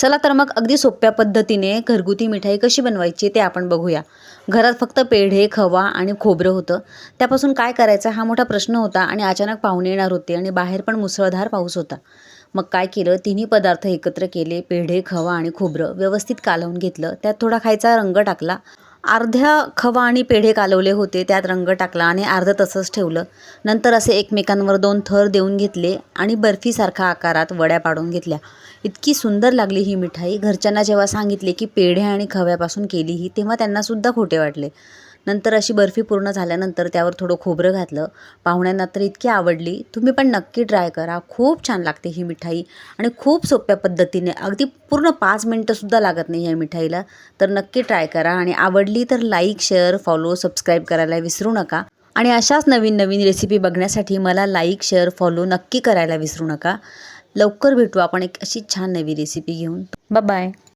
चला तर मग अगदी सोप्या पद्धतीने घरगुती मिठाई कशी बनवायची ते आपण बघूया. घरात फक्त पेढे खवा आणि खोबरं होतं. त्यापासून काय करायचं हा मोठा प्रश्न होता आणि अचानक पाहुणे येणार होते आणि बाहेर पण मुसळधार पाऊस होता. मग काय केलं? तिन्ही पदार्थ एकत्र केले पेढे खवा आणि खोबरं व्यवस्थित कालवून घेतलं. त्यात थोडा खायचा रंग टाकला. अर्ध्या खवा आणि पेढे कालवले होते त्यात रंग टाकला आणि अर्धं तसंच ठेवलं. नंतर असे एकमेकांवर दोन थर देऊन घेतले आणि बर्फीसारखा आकारात वड्या पाडून घेतल्या. इतकी सुंदर लागली ही मिठाई. घरच्यांना जेव्हा सांगितले की पेढे आणि खव्यापासून केली ही तेव्हा त्यांनासुद्धा खोटे वाटले. नंतर अशी बर्फी पूर्ण झाल्यानंतर त्यावर थोडं खोबरं घातलं. पाहुण्यांना तर इतकी आवडली. तुम्ही पण नक्की ट्राय करा. खूप छान लागते ही मिठाई आणि खूप सोप्या पद्धतीने अगदी पूर्ण पाच मिनटंसुद्धा लागत नाही या मिठाईला. तर नक्की ट्राय करा आणि आवडली तर लाईक शेअर फॉलो सबस्क्राईब करायला विसरू नका. आणि अशाच नवीन नवीन रेसिपी बघण्यासाठी मला लाईक शेअर फॉलो नक्की करायला विसरू नका. लवकर भेटू आपण एक अशी छान नवी रेसिपी घेऊन. बाय.